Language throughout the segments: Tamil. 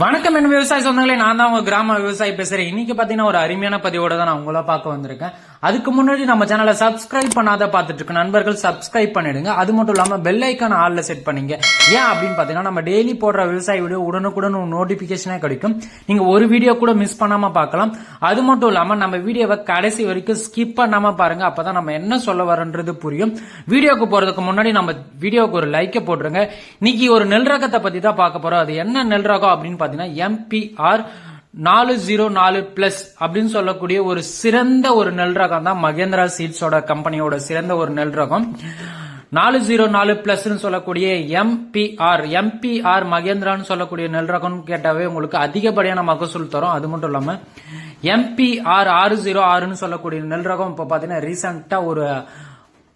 வணக்கம் என் விவசாய சொந்தங்களே நான் தான் உங்க கிராம விவசாயி பேசுறேன். இன்னைக்கு பாத்தீங்கன்னா ஒரு அருமையான பதிவோட தான் நான் உங்கள பார்க்க வந்திருக்கேன். அதுக்கு முன்னாடி நம்ம சேனலை சப்ஸ்கிரைப் பண்ணாத பார்த்துட்டு இருக்க நண்பர்கள் சப்ஸ்கிரைப் பண்ணிடுங்க. அது மட்டும் இல்லாம பெல் ஐக்கான ஆள்ல செட் பண்ணீங்க. ஏன் அப்படின்னு பாத்தீங்கன்னா நம்ம டெய்லி போடுற விவசாய வீடியோ உடனுக்குடன் நோட்டிபிகேஷனே கிடைக்கும். நீங்க ஒரு வீடியோ கூட மிஸ் பண்ணாம பார்க்கலாம். அது மட்டும் இல்லாம நம்ம வீடியோவை கடைசி வரைக்கும் ஸ்கிப் பண்ணாம பாருங்க. அப்பதான் நம்ம என்ன சொல்ல வரன்றது புரியும். வீடியோக்கு போறதுக்கு முன்னாடி நம்ம வீடியோக்கு ஒரு லைக்கை போட்டுருங்க. இன்னைக்கு ஒரு நெல் ரகத்தை பத்தி தான் பார்க்க போறோம். அது என்ன நெல் ரகம் அப்படின்னு பாத்தீங்கன்னா எம்பிஆர் நாலு ஜீரோ நாலு பிளஸ் அப்படின்னு சொல்லக்கூடிய ஒரு சிறந்த ஒரு நெல் ரகம் தான் மகேந்திரா சீட்ஸோட கம்பெனியோட சிறந்த ஒரு நெல் ரகம். நாலு ஜீரோ நாலு பிளஸ்னு சொல்லக்கூடிய எம்பிஆர் எம்பிஆர் மகேந்திரான்னு சொல்லக்கூடிய நெல் ரகம்னு கேட்டாவே உங்களுக்கு அதிகப்படியான மகசூல் தரும். அது மட்டும் இல்லாம எம்பிஆர் ஆறு ஜீரோ ஆறுன்னு சொல்லக்கூடிய நெல் ரகம் இப்போ பாத்தீங்கன்னா ரீசெண்டா ஒரு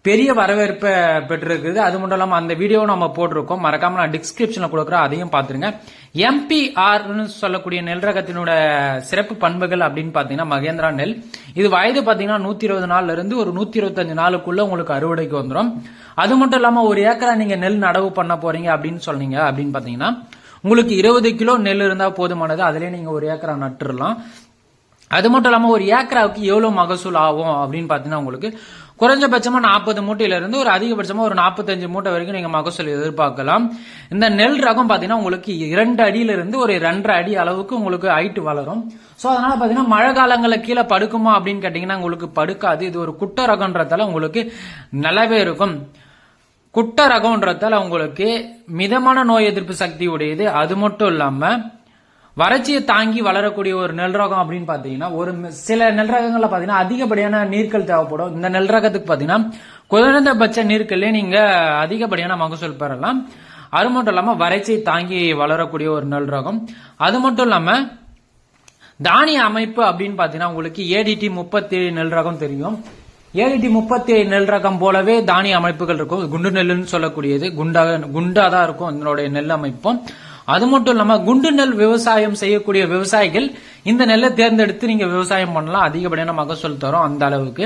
பெரிய வரவேற்பை பெற்றிருக்குது. அது மட்டும் இல்லாமல் அந்த வீடியோ நம்ம போட்டிருக்கோம். மறக்காம நான் டிஸ்கிரிப்ஷன்ல கொடுக்குறேன். அதையும் பாத்துருங்க எம்பிஆர்னு சொல்லக்கூடிய நெல் ரகத்தினோட சிறப்பு பண்புகள் அப்படின்னு பாத்தீங்கன்னா மகேந்திரா நெல். இது வயது பாத்தீங்கன்னா நூத்தி இருபது நாள்ல இருந்து ஒரு நூத்தி இருபத்தஞ்சு நாளுக்குள்ள உங்களுக்கு அறுவடைக்கு வந்துடும் அது மட்டும் இல்லாம ஒரு ஏக்கரா நீங்க நெல் நடவு பண்ண போறீங்க அப்படின்னு சொன்னீங்க அப்படின்னு பாத்தீங்கன்னா உங்களுக்கு இருபது கிலோ நெல் இருந்தா போதுமானது. அதுலயே நீங்க ஒரு ஏக்கரா நட்டுறலாம். அது மட்டும் இல்லாம ஒரு ஏக்கராவுக்கு எவ்வளவு மகசூல் ஆகும் அப்படின்னு பாத்தீங்கன்னா உங்களுக்கு குறைஞ்சபட்சமா நாற்பது மூட்டையில இருந்து ஒரு அதிகபட்சமா ஒரு நாற்பத்தஞ்சு மூட்டை வரைக்கும் நீங்க மகசூல் எதிர்பார்க்கலாம். இந்த நெல் ரகம் பாத்தீங்கன்னா உங்களுக்கு இரண்டு அடியில இருந்து ஒரு ரெண்டரை அடி அளவுக்கு உங்களுக்கு ஹைட் வளரும். சோ அதனால பாத்தீங்கன்னா மழை காலங்களில் கீழே படுக்குமா அப்படின்னு கேட்டீங்கன்னா உங்களுக்கு படுக்காது. இது ஒரு குட்ட ரகம்ன்றதால உங்களுக்கு நல்லாவே இருக்கும். குட்ட ரகம்ன்றதால உங்களுக்கு மிதமான நோய் எதிர்ப்பு சக்தி உடையது. அது மட்டும் இல்லாம வறட்சியை தாங்கி வளரக்கூடிய ஒரு நெல் ரகம் அப்படின்னு பாத்தீங்கன்னா ஒரு சில நெல் ரகங்கள்ல பாத்தீங்கன்னா அதிகப்படியான நீர்கள் தேவைப்படும். இந்த நெல் ரகத்துக்கு பாத்தீங்கன்னா குறைந்தபட்ச நீர்களே நீங்க அதிகப்படியான மகசூல் பெறலாம். அது மட்டும் இல்லாம வறட்சியை தாங்கி வளரக்கூடிய ஒரு நெல் ரகம் அது மட்டும் இல்லாம தானிய அமைப்பு அப்படின்னு பாத்தீங்கன்னா உங்களுக்கு ஏடிடி முப்பத்தி நெல் ரகம் தெரியும். ஏடிடி முப்பத்தி நெல் ரகம் போலவே தானிய அமைப்புகள் இருக்கும். குண்டு நெல்லுன்னு சொல்லக்கூடியது. குண்டா குண்டா தான் இருக்கும். இதனுடைய நெல் அமைப்பும். அது மட்டும் இல்லாம குண்டு நெல் விவசாயம் செய்யக்கூடிய விவசாயிகள் இந்த நெல்லை தேர்ந்தெடுத்து நீங்க விவசாயம் பண்ணலாம். அதிகப்படியான மகசூல் தரும் அந்த அளவுக்கு.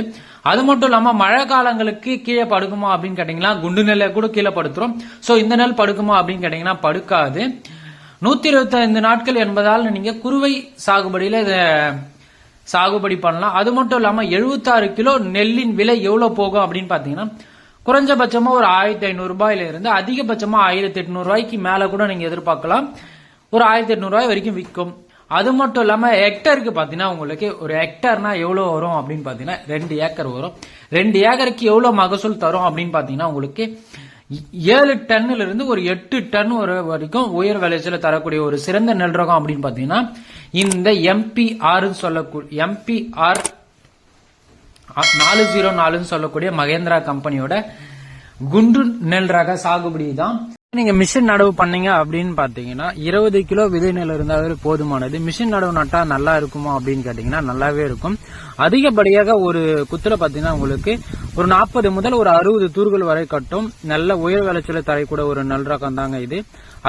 அது மட்டும் இல்லாம மழை காலங்களுக்கு கீழே படுக்குமா அப்படின்னு கேட்டீங்கன்னா குண்டு நெல்லை கூட கீழே படுத்துரும். சோ இந்த நெல் படுக்குமா அப்படின்னு கேட்டீங்கன்னா படுக்காது. நூத்தி இருபத்தி ஐந்து நாட்கள் என்பதால் நீங்க குறுவை சாகுபடியில இத சாகுபடி பண்ணலாம். அது மட்டும் இல்லாம 76 கிலோ நெல்லின் விலை எவ்வளவு போகும் அப்படின்னு பாத்தீங்கன்னா குறைஞ்சபட்சமா ஒரு ஆயிரத்தி ஐநூறு ரூபாயில இருந்து அதிகபட்சமா ஆயிரத்தி எட்நூறு ரூபாய்க்கு மேல கூட நீங்க எதிர்பார்க்கலாம். ஒரு ஆயிரத்தி எட்நூறு ரூபாய் வரைக்கும் விற்கும். அது மட்டும் இல்லாம ஹெக்டருக்கு பாத்தீங்கன்னா உங்களுக்கு ஒரு ஹெக்டர்னா எவ்வளவு வரும் அப்படின்னு பாத்தீங்கன்னா ரெண்டு ஏக்கர் வரும். ரெண்டு ஏக்கருக்கு எவ்வளவு மகசூல் தரும் அப்படின்னு பாத்தீங்கன்னா உங்களுக்கு ஏழு டன்னுல இருந்து ஒரு எட்டு டன் ஒரு வரைக்கும் உயர் விளைச்சல தரக்கூடிய ஒரு சிறந்த நெல் ரகம் அப்படின்னு பாத்தீங்கன்னா இந்த எம்பிஆர் சொல்லக்கூடிய எம்பிஆர் நாலு ஜீரோ நாலுன்னு சொல்லக்கூடிய மகேந்திரா கம்பெனியோட குண்டு நெல் ரக சாகுபடி தான். நீங்க மிஷின் நடவு பண்ணீங்க அப்படின்னு பாத்தீங்கன்னா இருபது கிலோ விதை நெல் இருந்தாவே போதுமானது. மிஷின் நடவு நட்டா நல்லா இருக்குமா அப்படின்னு கேட்டீங்கன்னா நல்லாவே இருக்கும். அதிகப்படியாக ஒரு குத்துல பாத்தீங்கன்னா உங்களுக்கு ஒரு நாற்பது முதல் ஒரு அறுபது தூர்கள் வரை கட்டும் நல்ல உயர் விளைச்சலை தரக்கூடிய ஒரு நல் ரகம் தாங்க இது.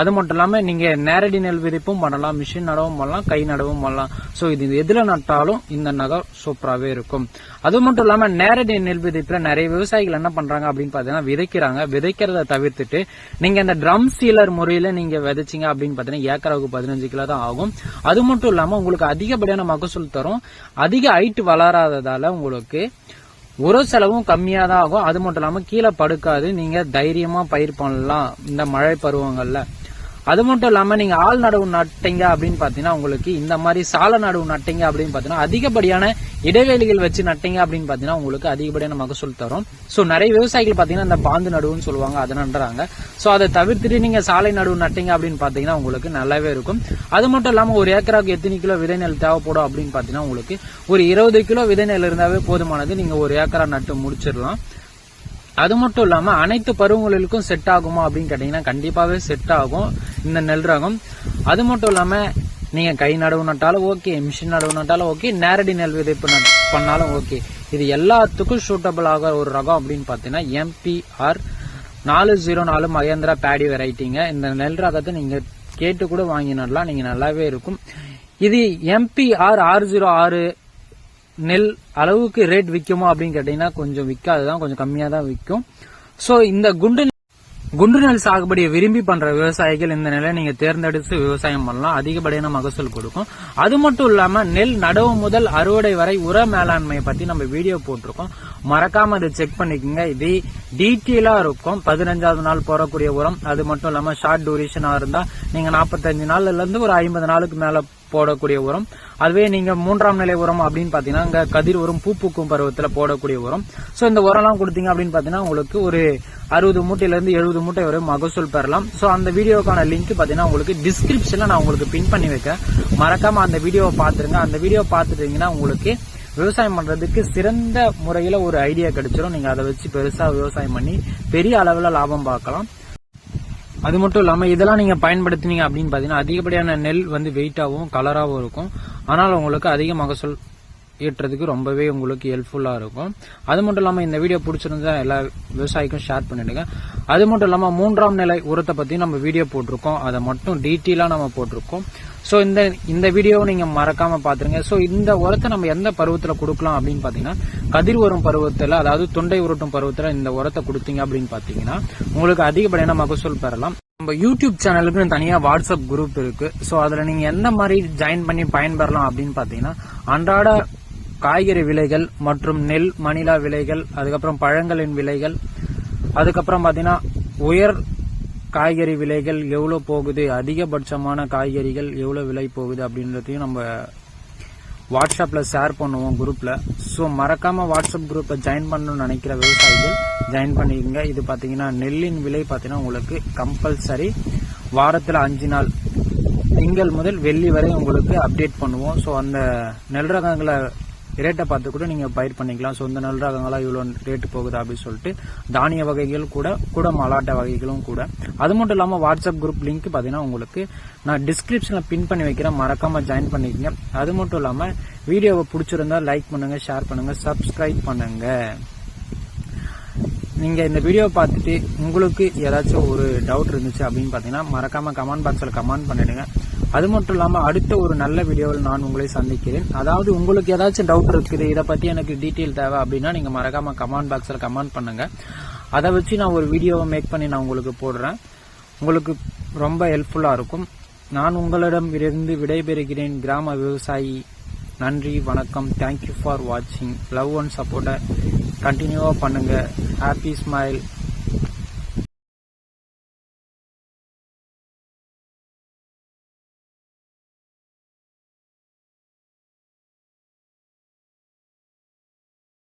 அது மட்டும் இல்லாம நீங்க நேரடி நெல் விதிப்பும் பண்ணலாம் மிஷின் நடவும் பண்ணலாம் கை நடவும் பண்ணலாம். சோ இது எதுல நட்டாலும் இந்த நகர் சூப்பராகவே இருக்கும். அது மட்டும் இல்லாம நேரடி நெல் விதைப்புல நிறைய விவசாயிகள் என்ன பண்றாங்க அப்படின்னு பாத்தீங்கன்னா விதைக்கிறாங்க. விதைக்கிறத தவிர்த்துட்டு நீங்க இந்த ட்ரம் சீலர் முறையில நீங்க விதைச்சீங்க அப்படின்னு பாத்தீங்கன்னா ஏக்கராவுக்கு பதினஞ்சு கிலோ தான் ஆகும். அது மட்டும் இல்லாம உங்களுக்கு அதிகப்படியான மகசூல் தரும். அதிக ஹைட் வளராததால உங்களுக்கு ஒரு செலவும் கம்மியாக தான் ஆகும். அது மட்டும் இல்லாமல் கீழே படுக்காது. நீங்கள் தைரியமாக பயிர் பண்ணலாம். இந்த மழை பருவங்களில். அது மட்டும் இல்லாமல் நீங்கள் ஆள் நடவு நட்டீங்க அப்படின்னு பார்த்தீங்கன்னா உங்களுக்கு இந்த மாதிரி சால நடவு நட்டீங்க அப்படின்னு பார்த்தீங்கன்னா அதிகப்படியான இடைவெளிகள் வச்சு நட்டீங்க அப்படின்னு பார்த்தீங்கன்னா உங்களுக்கு அதிகப்படியான மகசூல் தரும். ஸோ நிறைய விவசாயிகள் பார்த்தீங்கன்னா இந்த பாந்து நடுவுன்னு சொல்லுவாங்க அதை நடுறாங்க ஸோ அதை தவிர்த்துட்டு நீங்கள் சாலை நடுவு நட்டீங்க அப்படின்னு பார்த்தீங்கன்னா உங்களுக்கு நல்லாவே இருக்கும். அது மட்டும் இல்லாமல் ஒரு ஏக்கராக்கு எத்தனை கிலோ விதை நெல் தேவைப்படும் அப்படின்னு பார்த்தீங்கன்னா உங்களுக்கு ஒரு இருபது கிலோ விதை நெல் இருந்தாவே போதுமானது. நீங்கள் ஒரு ஏக்கரா நட்டு முடிச்சிடலாம். அது மட்டும் இல்லாமல் அனைத்து பருவங்களுக்கும் செட் ஆகுமா அப்படின்னு கேட்டீங்கன்னா கண்டிப்பாகவே செட் ஆகும். இந்த நெல் ரகம். அது மட்டும் இல்லாமல் நீங்கள் கை நடவு நட்டாலும் ஓகே மிஷின் நடவு நட்டாலும் ஓகே நேரடி நெல் விதைப்பு நட்- பண்ணாலும் ஓகே இது எல்லாத்துக்கும் சூட்டபிள் ஆகிற ஒரு ரகம் அப்படின்னு பார்த்தீங்கன்னா எம்பிஆர் நாலு ஜீரோ நாலு மகேந்திரா பேடி வெரைட்டிங்க இந்த நெல் ரகத்தை நீங்கள் கேட்டு கூட வாங்கி நடலாம் நீங்கள் நல்லாவே இருக்கும். இது எம்பிஆர் ஆறு ஜீரோ ஆறு நெல் அளவுக்கு ரேட் விற்குமா அப்படின்னு கேட்டீங்கன்னா கொஞ்சம் விற்காது தான் கொஞ்சம் கம்மியாக தான் விற்கும் ஸோ இந்த குண்டு குண்டு நெல் சாகுபடியை விரும்பி பண்ற விவசாயிகள் இந்த நிலையை நீங்க தேர்ந்தெடுத்து விவசாயம் பண்ணலாம். அதிகப்படியான மகசூல் கொடுக்கும். அது மட்டும் இல்லாம நெல் நடவு முதல் அறுவடை வரை உர மேலாண்மையை பத்தி நம்ம வீடியோ போட்டிருக்கோம். மறக்காம அதை செக் பண்ணிக்கோங்க. இது டீட்டெயிலா இருக்கும். பதினஞ்சாவது நாள் போடக்கூடிய உரம். அது மட்டும் இல்லாம ஷார்ட் டூரேஷனா இருந்தா நீங்க நாற்பத்தஞ்சு நாள்ல இருந்து ஒரு ஐம்பது நாளுக்கு மேல போடக்கூடிய உரம். அதுவே நீங்க மூன்றாம் நிலை உரம் அப்படின்னு பாத்தீங்கன்னா இங்க கதிர் உரம் பூ பூக்கும் பருவத்துல போடக்கூடிய உரம். சோ இந்த உரம்லாம் கொடுத்தீங்க அப்படின்னு பாத்தீங்கன்னா உங்களுக்கு ஒரு அறுபது மூட்டையில இருந்து எழுபது மூட்டை வரை மகசூல் பெறலாம். சோ அந்த வீடியோக்கான லிங்க் பாத்தீங்கன்னா உங்களுக்கு டிஸ்கிரிப்ஷன்ல நான் உங்களுக்கு பின் பண்ணி வைக்கேன் மறக்காம அந்த வீடியோவை பாத்துருங்க. அந்த வீடியோ பாத்துட்டீங்கன்னா உங்களுக்கு விவசாயம் பண்றதுக்கு சிறந்த முறையில ஒரு ஐடியா கிடைச்சிடும் நீங்க அதை வச்சு பெருசா விவசாயம் பண்ணி பெரிய அளவுல லாபம் பார்க்கலாம். அது மட்டும் இல்லாமல் இதெல்லாம் நீங்கள் பயன்படுத்தினீங்க அப்படின்னு பார்த்தீங்கன்னா அதிகப்படியான நெல் வந்து வெயிட்டாகவும் கலராகவும் இருக்கும். ஆனால் உங்களுக்கு அதிக மகசூல் ஈட்டுறதுக்கு ரொம்பவே உங்களுக்கு ஹெல்ப்ஃபுல்லாக இருக்கும். அது மட்டும் இல்லாமல் இந்த வீடியோ பிடிச்சிருந்தா எல்லா விவசாயிக்கும் ஷேர் பண்ணிடுங்க. அது மட்டும் இல்லாமல் மூன்றாம் நிலை உரத்தை பற்றி நம்ம வீடியோ போட்டிருக்கோம். அதை மட்டும் டீட்டெயிலாக நம்ம போட்டிருக்கோம். ஸோ இந்த இந்த வீடியோவை நீங்கள் மறக்காமல் பார்த்துருங்க ஸோ இந்த உரத்தை நம்ம எந்த பருவத்தில் கொடுக்கலாம் அப்படின்னு பார்த்தீங்கன்னா கதிர் வரும் பருவத்தில் அதாவது தொண்டை உருட்டும் பருவத்தில் இந்த உரத்தை கொடுத்தீங்க அப்படின்னு பார்த்தீங்கன்னா உங்களுக்கு அதிகப்படியான மகசூல் பெறலாம். நம்ம யூடியூப் சேனலுக்கு தனியாக வாட்ஸ்அப் குரூப் இருக்குது ஸோ அதில் நீங்கள் எந்த மாதிரி ஜாயின் பண்ணி பயன்பெறலாம் அப்படின்னு பார்த்தீங்கன்னா அன்றாட காய்கறி விலைகள் மற்றும் நெல் மணிலா விலைகள் அதுக்கப்புறம் பழங்களின் விலைகள் அதுக்கப்புறம் பார்த்தீங்கன்னா உயர் காய்கறி விலைகள் எவ்வளோ போகுது? அதிகபட்சமான காய்கறிகள் எவ்வளோ விலை போகுது அப்படின்றதையும் நம்ம வாட்ஸ்அப்பில் ஷேர் பண்ணுவோம் குரூப்பில் ஸோ மறக்காமல் வாட்ஸ்அப் குரூப்பை ஜாயின் பண்ணணும்னு நினைக்கிற விவசாயிகள் ஜாயின் பண்ணிக்கோங்க. இது பார்த்தீங்கன்னா நெல்லின் விலை பார்த்தீங்கன்னா உங்களுக்கு கம்பல்சரி வாரத்தில் அஞ்சு நாள் திங்கள் முதல் வெள்ளி வரை உங்களுக்கு அப்டேட் பண்ணுவோம். ஸோ அந்த நெல் ரகங்களை ரேட்டை பார்த்து கூட நீங்கள் பயிர் பண்ணிக்கலாம். ஸோ இந்த நெல் ரகங்களாக இவ்வளோ ரேட்டு போகுது அப்படின்னு சொல்லிட்டு தானிய வகைகள் கூட கூட மலாட்டை வகைகளும் கூட. அது மட்டும் இல்லாமல் வாட்ஸ்அப் குரூப் லிங்க் பார்த்தீங்கன்னா உங்களுக்கு நான் டிஸ்கிரிப்ஷனில் பின் பண்ணி வைக்கிறேன். மறக்காமல் ஜாயின் பண்ணிக்கங்க. அது மட்டும் இல்லாமல் வீடியோவை பிடிச்சிருந்தா லைக் பண்ணுங்கள் ஷேர் பண்ணுங்கள் சப்ஸ்கிரைப் பண்ணுங்கள் நீங்கள் இந்த வீடியோ பார்த்துட்டு உங்களுக்கு ஏதாச்சும் ஒரு டவுட் இருந்துச்சு அப்படின்னு பார்த்தீங்கன்னா மறக்காமல் கமெண்ட் பாக்ஸில் கமெண்ட் பண்ணிடுங்க. அது மட்டும் இல்லாமல் அடுத்த ஒரு நல்ல வீடியோவில் நான் உங்களை சந்திக்கிறேன். அதாவது உங்களுக்கு ஏதாச்சும் டவுட் இருக்குது இதை பற்றி எனக்கு டீட்டெயில் தேவை அப்படின்னா நீங்கள் மறக்காமல் கமெண்ட் பாக்ஸில் கமெண்ட் பண்ணுங்கள் அதை வச்சு நான் ஒரு வீடியோவை மேக் பண்ணி நான் உங்களுக்கு போடுறேன். உங்களுக்கு ரொம்ப ஹெல்ப்ஃபுல்லாக இருக்கும். நான் உங்களிடம் இருந்து விடைபெறுகிறேன். கிராம விவசாயி நன்றி வணக்கம். தேங்க்யூ ஃபார் வாட்சிங் லவ் அண்ட் சப்போர்ட்டை கண்டினியூவாக பண்ணுங்கள் ஹாப்பி ஸ்மைல்